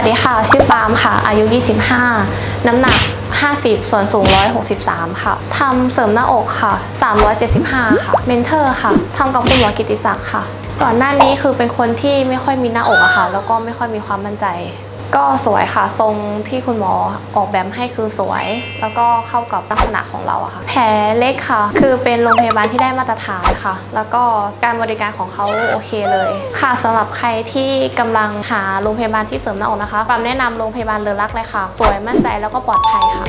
วัสดีค่ะ ชื่อปาล์มค่ะ อายุ 25 น้ำหนัก 50 ส่วนสูง 163 ค่ะ ทำเสริมหน้าอกค่ะ 375 ค่ะ เมนเทอร์ค่ะ ทำกับคุณหมอกิติศักดิ์ค่ะ ก่อนหน้านี้คือเป็นคนที่ไม่ค่อยมีหน้าอกอะค่ะ แล้วก็ไม่ค่อยมีความมั่นใจ ก็สวยค่ะทรงที่คุณหมอออกแบบให้คือสวย แล้วก็เข้ากับลักษณะของเราอะค่ะ แผลเล็กค่ะ คือเป็นโรงพยาบาลที่ได้มาตรฐานค่ะ แล้วก็การบริการของเขาโอเคเลย ค่ะสำหรับใครที่กำลังหาโรงพยาบาลที่เสริมหน้าอกนะคะปามแนะนำโรงพยาบาลเลอรักเลยค่ะ สวยมั่นใจแล้วก็ปลอดภัยค่ะ